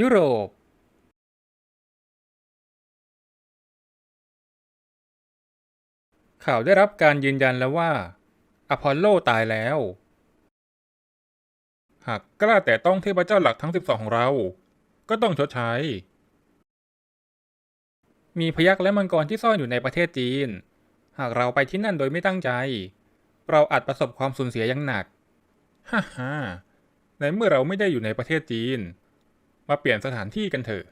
ยุโรปข่าวได้รับการยืนยันแล้วว่า อพอลโลตายแล้ว หากกล้าแต่ต้องเทพเจ้าหลักทั้ง 12 ของเรา ก็ต้องชดใช้ มีพยักและมังกรที่ซ่อนอยู่ในประเทศจีน หากเราไปที่นั่นโดยไม่ตั้งใจ เราอาจประสบความสูญเสียอย่างหนัก ฮ่าฮ่าในเมื่อเราไม่ได้อยู่ในประเทศจีน มาเปลี่ยนสถานที่กันเถอะ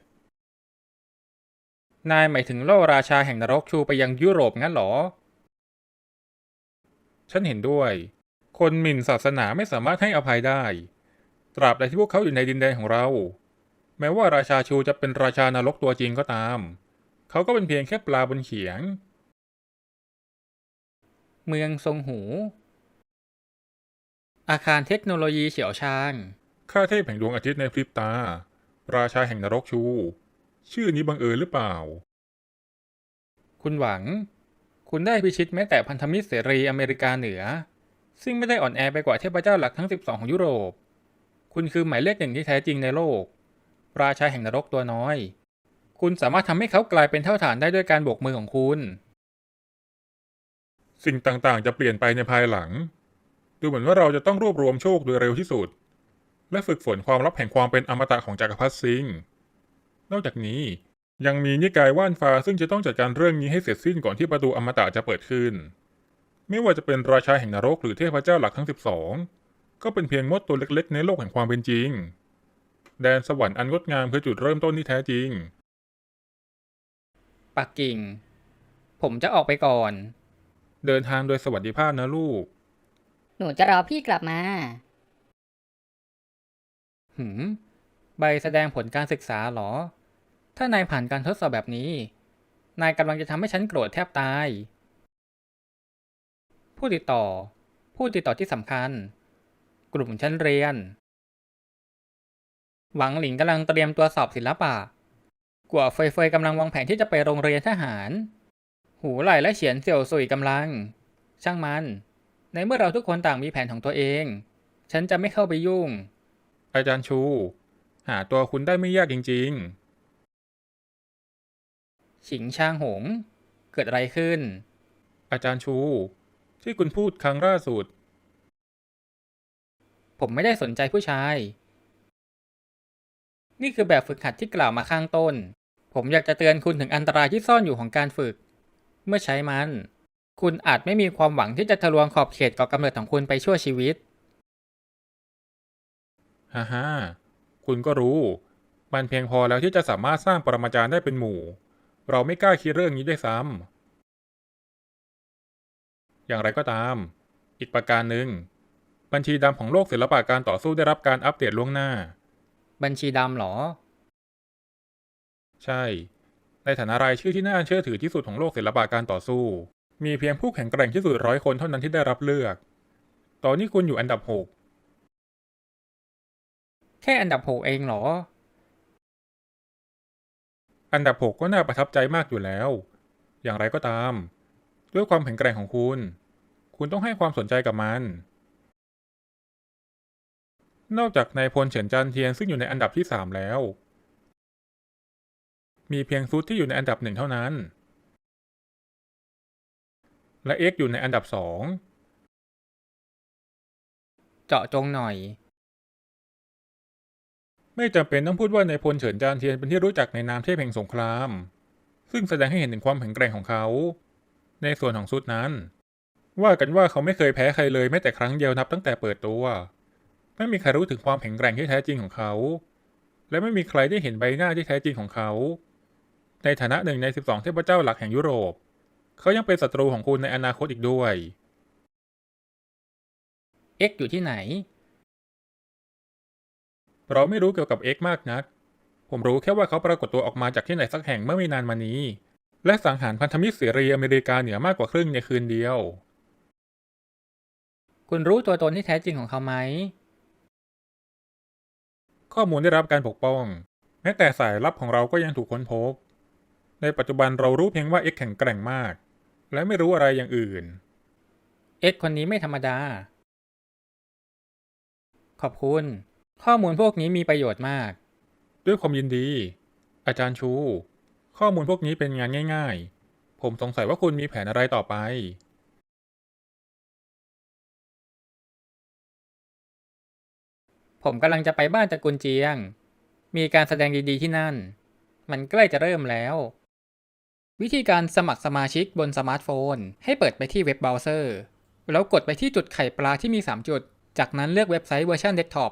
นายหมายถึงโล่ราชาแห่งนรกชูไปยังยุโรปงั้นหรอ ฉันเห็นด้วย คนหมิ่นศาสนาไม่สามารถให้อภัยได้ ตราบใดที่พวกเขาอยู่ในดินแดนของเรา แม้ว่าราชาชูจะเป็นราชานรกตัวจริงก็ตาม เขาก็เป็นเพียงแค่ปลาบนเขียง เมืองทรงหู อาคารเทคโนโลยีเฉียวชางข้าเทพแห่งดวงอาทิตย์ในพริบตา ราชาแห่งนรกชู ชื่อนี้บังเอิญหรือเปล่า คุณหวัง คุณได้พิชิตแม้แต่พันธมิตรเสรีอเมริกาเหนือ ซึ่งไม่ได้อ่อนแอไปกว่าเทพเจ้าหลักทั้ง 12 ของยุโรป คุณคือหมายเลขหนึ่งที่แท้จริงในโลก ราชาแห่งนรกตัวน้อย คุณสามารถทำให้เขากลายเป็นเท่าฐานได้ด้วยการโบกมือของคุณ สิ่งต่างๆ จะเปลี่ยนไปในภายหลัง ดูเหมือนว่าเราจะต้องรวบรวมโชคโดยเร็วที่สุด และฝึกฝนความลับแห่งความเป็นอมตะของจักรพรรดิซิง นอกจากนี้ยังมีนิกายว่านฟ้าซึ่งจะต้องจัดการเรื่องนี้ให้เสร็จสิ้นก่อนที่ประตูอมตะจะเปิดขึ้น ไม่ว่าจะเป็นราชาแห่งนรกหรือเทพเจ้าหลักทั้ง 12 ก็เป็นเพียงมดตัวเล็กๆ ในโลกแห่งความเป็นจริง แดนสวรรค์อันงดงามคือจุดเริ่มต้นที่แท้จริง ปักกิ่ง ผมจะออกไปก่อน เดินทางโดยสวัสดิภาพนะลูก หนูจะรอพี่กลับมา หืม ใบแสดงผลการศึกษาเหรอ ถ้านายผ่านการทดสอบแบบนี้ นายกำลังจะทำให้ฉันโกรธแทบตาย ผู้ติดต่อ ผู้ติดต่อที่สำคัญ กลุ่มชั้นเรียน หวังหลิงกำลังเตรียมตัวสอบศิลปะ กัวเฟยเฟยกำลังวางแผนที่จะไปโรงเรียนทหาร หูไหลและเฉียนเสี่ยวสุยกำลัง ช่างมัน ในเมื่อเราทุกคนต่างมีแผนของตัวเอง ฉันจะไม่เข้าไปยุ่ง อาจารย์ชู หาตัวคุณได้ไม่ยากจริง ๆ ฉิงชางหง เกิดอะไรขึ้น อาจารย์ชู ที่คุณพูดครั้งล่าสุด ผมไม่ได้สนใจผู้ชาย นี่คือแบบฝึกหัดที่กล่าวมาข้างต้น ผมอยากจะเตือนคุณถึงอันตรายที่ซ่อนอยู่ของการฝึก เมื่อใช้มัน คุณอาจไม่มีความหวังที่จะทะลวงขอบเขตก่อกำเนิดของคุณไปชั่วชีวิต ฮ่าฮ่าคุณก็รู้ มันเพียงพอแล้วที่จะสามารถสร้างปรมาจารย์ได้เป็นหมู่ เราไม่กล้าคิดเรื่องนี้ด้วยซ้ำอย่างไรก็ตาม อีกประการหนึ่ง บัญชีดำของโลกศิลปะการต่อสู้ได้รับการอัปเดตล่วงหน้า บัญชีดำหรอ ใช่ ในฐานะรายชื่อที่น่าเชื่อถือที่สุดของโลกศิลปะการต่อสู้ มีเพียงผู้แข่งแกร่งที่สุดร้อยคนเท่านั้นที่ได้รับเลือก ตอนนี้คุณอยู่อันดับหก แค่อันดับหกเองเหรอ อันดับหกก็น่าประทับใจมากอยู่แล้ว อย่างไรก็ตาม ด้วยความแข็งแกร่งของคุณ คุณต้องให้ความสนใจกับมัน นอกจากนายพลเฉินจันเทียนซึ่งอยู่ในอันดับที่สามแล้ว มีเพียงซุดที่อยู่ในอันดับหนึ่งเท่านั้น และเอ็กซ์อยู่ในอันดับสองเจาะจงหน่อย ไม่จำเป็นต้องพูดว่านายพลเฉินจานเทียนเป็นที่รู้จักในนามเทพแห่งสงคราม ซึ่งแสดงให้เห็นถึงความแข็งแกร่งของเขา ในส่วนของซุดนั้น ว่ากันว่าเขาไม่เคยแพ้ใครเลยแม้แต่ครั้งเดียวนับตั้งแต่เปิดตัว ไม่มีใครรู้ถึงความแข็งแกร่งที่แท้จริงของเขา และไม่มีใครได้เห็นใบหน้าที่แท้จริงของเขา ในฐานะหนึ่งใน 12 เทพเจ้าหลักแห่งยุโรป เขายังเป็นศัตรูของคุณในอนาคตอีกด้วยเอ็กอยู่ที่ไหน เราไม่รู้เกี่ยวกับเอ็กมากนัก ผมรู้แค่ว่าเขาปรากฏตัวออกมาจากที่ไหนสักแห่งเมื่อไม่นานมานี้ และสังหารพันธมิตรเสรีอเมริกาเหนือมากกว่าครึ่งในคืนเดียว คุณรู้ตัวตนที่แท้จริงของเขาไหม ข้อมูลได้รับการปกป้อง แม้แต่สายลับของเราก็ยังถูกค้นพบ ในปัจจุบันเรารู้เพียงว่าเอ็กแข็งแกร่งมาก และไม่รู้อะไรอย่างอื่น เอ็กคนนี้ไม่ธรรมดา ขอบคุณ ข้อมูลพวกนี้มีประโยชน์มาก ด้วยความยินดี อาจารย์ชู ข้อมูลพวกนี้เป็นงานง่าย ๆ ผมสงสัยว่าคุณมีแผนอะไรต่อไป ผมกำลังจะไปบ้านตระกูลเจียง มีการแสดงดีๆที่นั่น มันใกล้จะเริ่มแล้ว วิธีการสมัครสมาชิกบนสมาร์ทโฟน ให้เปิดไปที่เว็บเบราว์เซอร์ แล้วกดไปที่จุดไข่ปลาที่มี 3 จุด จากนั้นเลือกเว็บไซต์เวอร์ชันเดสก์ท็อป